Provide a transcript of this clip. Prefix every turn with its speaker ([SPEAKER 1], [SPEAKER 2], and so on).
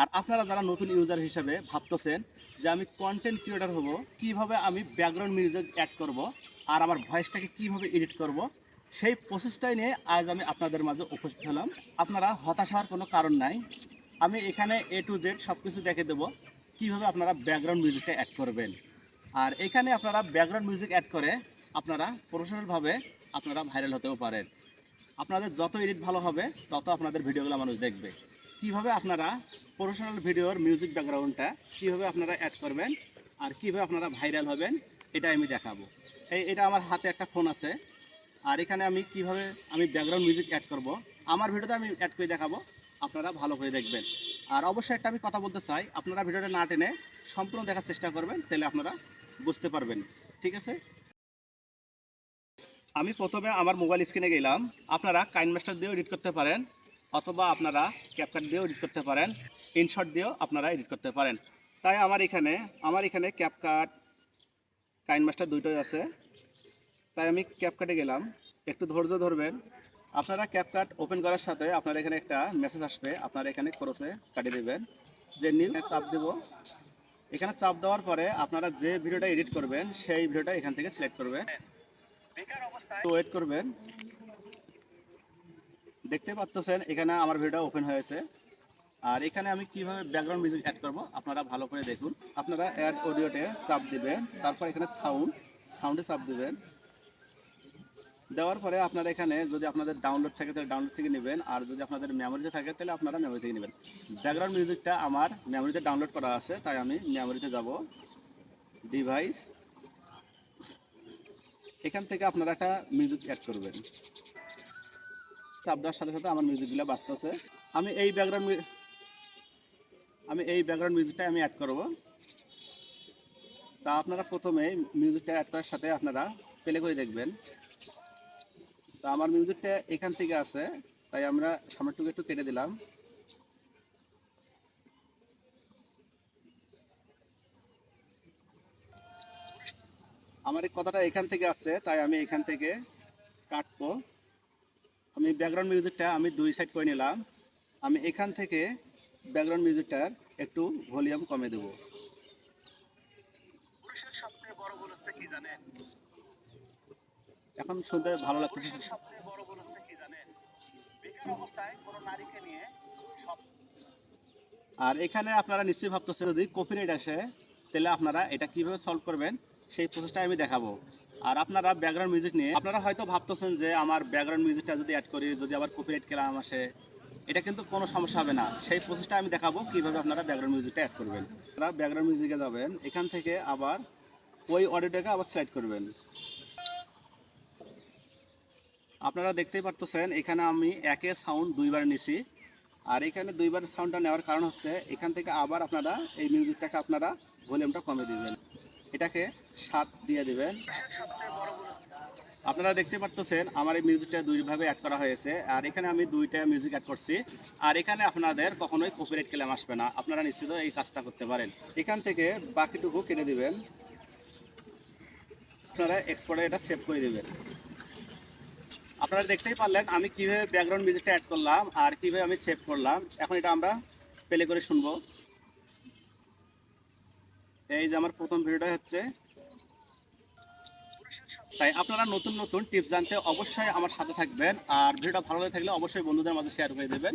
[SPEAKER 1] আর আপনারা যারা নতুন ইউজার হিসেবে ভাবতেছেন যে আমি কন্টেন্ট ক্রিয়েটার হব, কীভাবে আমি ব্যাকগ্রাউন্ড মিউজিক অ্যাড করব আর আমার ভয়েসটাকে কীভাবে এডিট করব, সেই প্রসেসটাই নিয়ে আজ আমি আপনাদের মাঝে উপস্থিত হলাম। আপনারা হতাশ হওয়ার কোনো কারণ নাই। আমি এখানে এ টু জেড সব কিছু দেখে দেবো, কীভাবে আপনারা ব্যাকগ্রাউন্ড মিউজিকটা অ্যাড করবেন। আর এখানে আপনারা ব্যাকগ্রাউন্ড মিউজিক অ্যাড করে আপনারা প্রফেশনালভাবে আপনারা ভাইরাল হতেও পারেন। আপনাদের যত এডিট ভালো হবে, তত আপনাদের ভিডিওগুলো মানুষ দেখবে। কীভাবে আপনারা প্রফেশনাল ভিডিওর মিউজিক ব্যাকগ্রাউন্ডটা কীভাবে আপনারা অ্যাড করবেন আর কীভাবে আপনারা ভাইরাল হবেন, এটা আমি দেখাবো। এই, এটা আমার হাতে একটা ফোন আছে। আর এখানে আমি কীভাবে আমি ব্যাকগ্রাউন্ড মিউজিক অ্যাড করব, আমার ভিডিওতে আমি অ্যাড করে দেখাবো, আপনারা ভালো করে দেখবেন। আর অবশ্যই একটা আমি কথা বলতে চাই, আপনারা ভিডিওটা না টেনে সম্পূর্ণ দেখার চেষ্টা করবেন, তাহলে আপনারা বুঝতে পারবেন। ঠিক আছে? আমি প্রথমে আমার মোবাইল স্ক্রিনে গেলাম। আপনারা কাইন মাস্টার দিয়েও এডিট করতে পারেন। অথবা আপনারা ক্যাপকাট দিয়েও এডিট করতে পারেন ইনশর্ট দিয়েও আপনারা এডিট করতে পারেন। তাই আমার এখানে আমার এখানে ক্যাপকাট কাইন মাস্টার দুটোই আছে। তাই আমি ক্যাপকাটে গেলাম। একটু ধৈর্য ধরবেন। আপনারা ক্যাপকাট ওপেন করার সাথে আপনার এখানে একটা মেসেজ আসবে। আপনারা এখানে ক্রসে কাটিয়ে দেবেন। যে নিউ চাপ দেব। এখানে চাপ দেওয়ার পরে আপনারা যে ভিডিওটা এডিট করবেন সেই ভিডিওটা এখান থেকে সিলেক্ট করবেন। ওয়েট করবেন। দেখতে পাচ্ছেন এখানে আমার ভিডিওটা ওপেন হয়েছে। আর এখানে আমি কীভাবে ব্যাকগ্রাউন্ড মিউজিক অ্যাড করব, আপনারা ভালো করে দেখুন। আপনারা অ্যাড অডিওতে চাপ দিবেন, তারপর এখানে সাউন্ড সাউন্ডে চাপ দিবেন। দেওয়ার পরে আপনারা এখানে যদি আপনাদের ডাউনলোড থাকে, তাহলে ডাউনলোড থেকে নেবেন। আর যদি আপনাদের মেমোরিতে থাকে, তাহলে আপনারা মেমোরি থেকে নেবেন। ব্যাকগ্রাউন্ড মিউজিকটা আমার মেমোরিতে ডাউনলোড করা আছে, তাই আমি মেমোরিতে যাব। ডিভাইস এখান থেকে আপনারা একটা মিউজিক অ্যাড করবেন। চাপ দেওয়ার সাথে সাথে আমার মিউজিকগুলো বাজতেছে। আমি এই ব্যাকগ্রাউন্ড আমি এই ব্যাকগ্রাউন্ড মিউজিকটা আমি অ্যাড করব। তা আপনারা প্রথমে মিউজিকটা অ্যাড করার সাথে আপনারা প্লে করে দেখবেন। তা আমার মিউজিকটা এখান থেকে আছে, তাই আমরা সামনেরটুকু একটু কেটে দিলাম। আমার এই কথাটা এখান থেকে আসছে, তাই আমি এখান থেকে কাটবো। আমি ব্যাকগ্রাউন্ড মিউজিকটা আমি দুই সাইড করে নিলাম। আমি এখান থেকে ব্যাকগ্রাউন্ড মিউজিকটার একটু ভলিউম কমে দেব। এখন শুনতে ভালো লাগতেছে।
[SPEAKER 2] সবচেয়ে বড় ভুল হচ্ছে কি জানেন? বেকার অবস্থায় কোনো নারীকে নিয়ে সব
[SPEAKER 1] আর এখানে আপনারা নিশ্চয়ই ভাবতেছেন যদি কপিরাইট আসে তাহলে আপনারা এটা কীভাবে সলভ করবেন সেই প্রসেসটা আমি দেখাবো। আর আপনারা ব্যাকগ্রাউন্ড মিউজিক নিয়ে, আপনারা হয়তো ভাবতেছেন যে আমার ব্যাকগ্রাউন্ড মিউজিকটা যদি অ্যাড করি, যদি আবার কপিরাইট কেলাম আসে, এটা কিন্তু কোনো সমস্যা হবে না। সেই প্রসেসটা আমি দেখাবো কীভাবে আপনারা ব্যাকগ্রাউন্ড মিউজিকটা অ্যাড করবেন। আপনারা ব্যাকগ্রাউন্ড মিউজিকে যাবেন, এখান থেকে আবার ওই অডিওটাকে আবার সিলেক্ট করবেন। আপনারা দেখতেই পারতেছেন, এখানে আমি একে সাউন্ড দুইবার নিছি। আর এখানে দুইবার সাউন্ডটা নেওয়ার কারণ হচ্ছে, এখান থেকে আবার আপনারা এই মিউজিকটাকে আপনারা ভলিউমটা কমে দিবেন। এটাকে সাত দিয়ে দিবেন। আপনারা দেখতে পারতেছেন, আমার এই মিউজিকটা দুইভাবে অ্যাড করা হয়েছে। আর এখানে আমি দুইটা মিউজিক অ্যাড করছি। আর এখানে আপনাদের কখনোই কপিরাইট ক্লেম আসবে না। আপনারা নিশ্চিত এই কাজটা করতে পারেন। এখান থেকে বাকিটুকু কেটে দিবেন। আপনারা এক্সপোর্টে এটা সেভ করে দিবেন। আপনারা দেখতেই পারলেন, আমি কীভাবে ব্যাকগ্রাউন্ড মিউজিকটা অ্যাড করলাম আর কীভাবে আমি সেভ করলাম। এখন এটা আমরা প্লে করে শুনব। এই যে আমার প্রথম ভিডিওটা হচ্ছে, তাই আপনারা নতুন নতুন টিপস জানতে অবশ্যই আমার সাথে থাকবেন, আর ভিডিওটা ভালো লাগে থাকলে অবশ্যই বন্ধুদের মাঝে শেয়ার করে দেবেন।